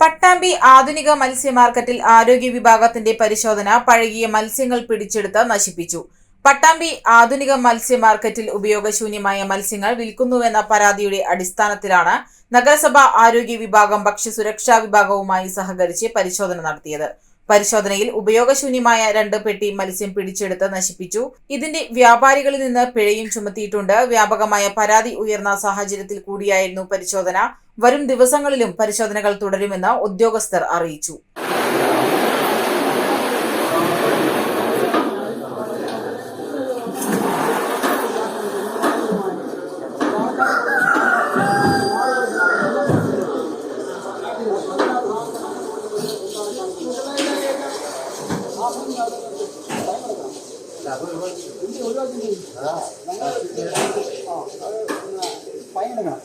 പട്ടാമ്പി ആധുനിക മത്സ്യ മാർക്കറ്റിൽ ആരോഗ്യ വിഭാഗത്തിന്റെ പരിശോധന പഴകിയ മത്സ്യങ്ങൾ പിടിച്ചെടുത്ത് നശിപ്പിച്ചു. പട്ടാമ്പി ആധുനിക മത്സ്യ മാർക്കറ്റിൽ ഉപയോഗശൂന്യമായ മത്സ്യങ്ങൾ വിൽക്കുന്നുവെന്ന പരാതിയുടെ അടിസ്ഥാനത്തിലാണ് നഗരസഭ ആരോഗ്യ വിഭാഗം ഭക്ഷ്യസുരക്ഷാ വിഭാഗവുമായി സഹകരിച്ച് പരിശോധന നടത്തിയത്. പരിശോധനയിൽ ഉപയോഗശൂന്യമായ രണ്ട് പെട്ടി മത്സ്യം പിടിച്ചെടുത്ത് നശിപ്പിച്ചു. ഇതിന്റെ വ്യാപാരികളിൽ നിന്ന് പിഴയും ചുമത്തിയിട്ടുണ്ട്. വ്യാപകമായ പരാതി ഉയർന്ന സാഹചര്യത്തിൽ കൂടിയായിരുന്നു പരിശോധന. വരും ദിവസങ്ങളിലും പരിശോധനകൾ തുടരുമെന്ന് ഉദ്യോഗസ്ഥർ അറിയിച്ചു. பையன் எடுக்கணும்